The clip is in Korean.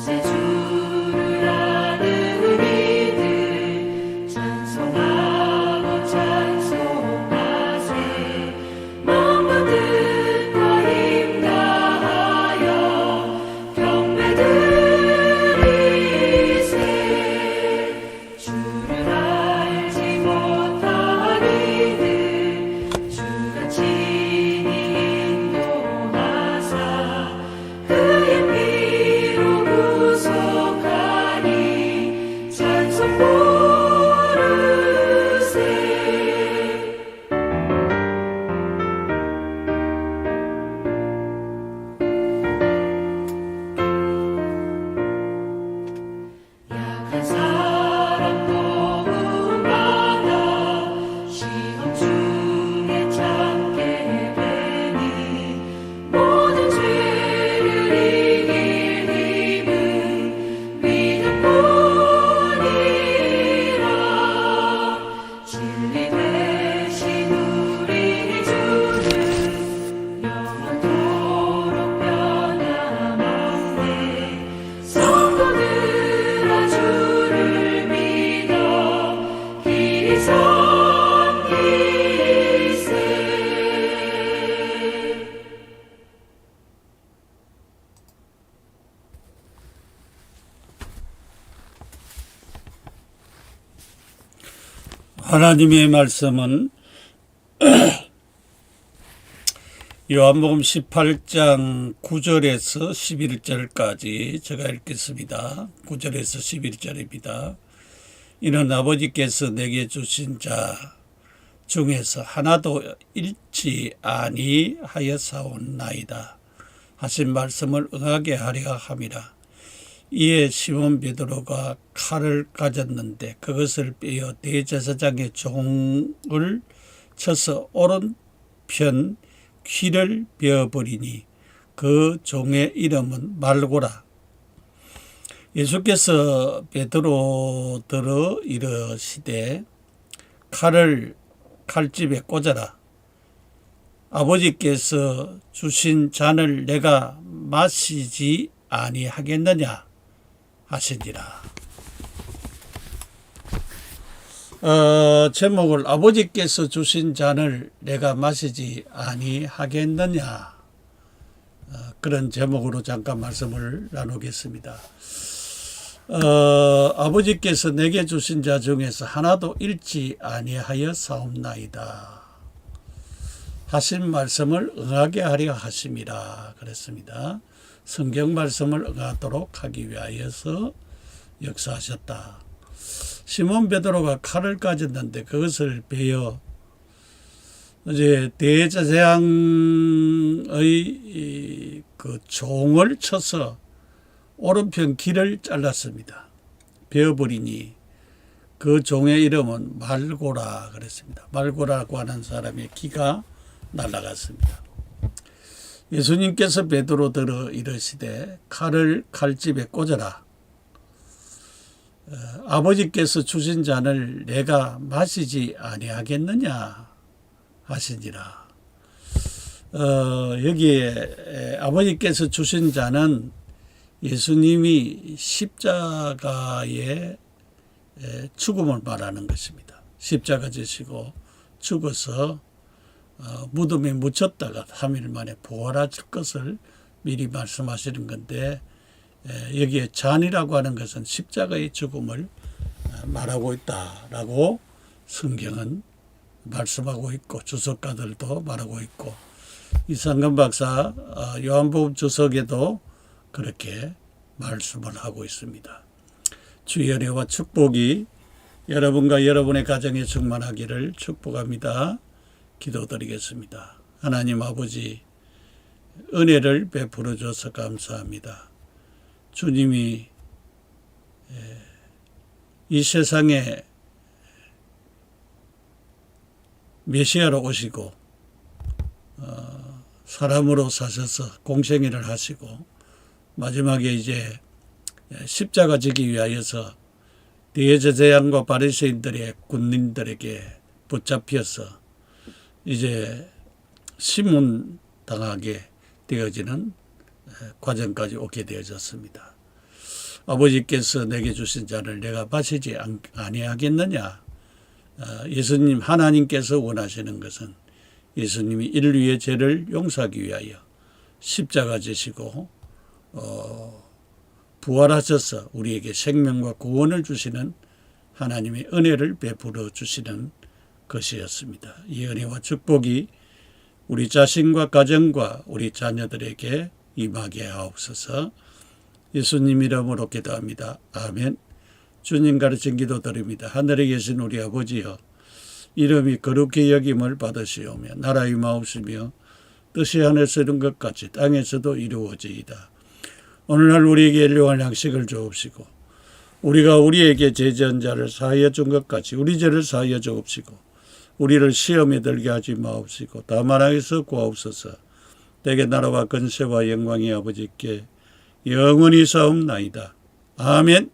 Since 하나님의 말씀은 요한복음 18장 9절에서 11절까지 제가 읽겠습니다. 9절에서 11절입니다. 이는 아버지께서 내게 주신 자 중에서 하나도 잃지 아니하였사온나이다. 하신 말씀을 응하게 하려 함이라. 이에 시몬 베드로가 칼을 가졌는데 그것을 빼어 대제사장의 종을 쳐서 오른편 귀를 베어버리니 그 종의 이름은 말고라. 예수께서 베드로들어 이르시되 칼을 칼집에 꽂아라. 아버지께서 주신 잔을 내가 마시지 아니하겠느냐 하시니라. 어, 제목을 아버지께서 주신 잔을 내가 마시지 아니하겠느냐 어, 그런 제목으로 잠깐 말씀을 나누겠습니다. 어, 아버지께서 내게 주신 자 중에서 하나도 잃지 아니하여 사옵나이다. 하신 말씀을 응하게 하려 하심이라 그랬습니다. 성경 말씀을 응하도록 하기 위하여서 역사하셨다. 시몬 베드로가 칼을 가졌는데 그것을 베어 이제 대제사장의 그 종을 쳐서 오른편 귀를 잘랐습니다. 베어버리니 그 종의 이름은 말고라 그랬습니다. 말고라고 하는 사람의 귀가 날아갔습니다. 예수님께서 베드로 들어 이르시되 칼을 칼집에 꽂아라. 어, 아버지께서 주신 잔을 내가 마시지 아니하겠느냐 하시니라. 어, 여기에 에, 아버지께서 주신 잔은 예수님이 십자가의 에, 죽음을 말하는 것입니다. 십자가 지시고 죽어서 어, 무덤에 묻혔다가 3일 만에 부활하실 것을 미리 말씀하시는 건데 에, 여기에 잔이라고 하는 것은 십자가의 죽음을 어, 말하고 있다라고 성경은 말씀하고 있고 주석가들도 말하고 있고 이상근 박사 어, 요한복음 주석에도 그렇게 말씀을 하고 있습니다. 주의 은혜와 축복이 여러분과 여러분의 가정에 충만하기를 축복합니다. 기도드리겠습니다. 하나님 아버지 은혜를 베풀어 줘서 감사합니다. 주님이 이 세상에 메시아로 오시고 어, 사람으로 사셔서 공생애를 하시고 마지막에 이제 십자가 지기 위하여서 대제사장과 바리새인들의 군인들에게 붙잡혀서 이제 신문 당하게 되어지는 과정까지 오게 되어졌습니다. 아버지께서 내게 주신 잔을 내가 마시지 아니하겠느냐? 어, 예수님 하나님께서 원하시는 것은 예수님이 인류의 죄를 용서하기 위하여 십자가 지시고 어, 부활하셔서 우리에게 생명과 구원을 주시는 하나님의 은혜를 베풀어 주시는 것이었습니다. 이 은혜와 축복이 우리 자신과 가정과 우리 자녀들에게 임하게 하옵소서 예수님 이름으로 기도합니다. 아멘. 주님 가르친 기도 드립니다. 하늘에 계신 우리 아버지여 이름이 거룩히 여김을 받으시오며 나라의 마옵시며 뜻이 하늘에서 이룬 것 같이 땅에서도 이루어지이다. 오늘날 우리에게 일용할 양식을 주옵시고 우리가 우리에게 제지한 자를 사하여 준 것 같이 우리 죄를 사하여 주옵시고 우리를 시험에 들게 하지 마옵시고 다만 악에서 구하옵소서 대개 나라와 근세와 영광이 아버지께 영원히 사옵나이다. 아멘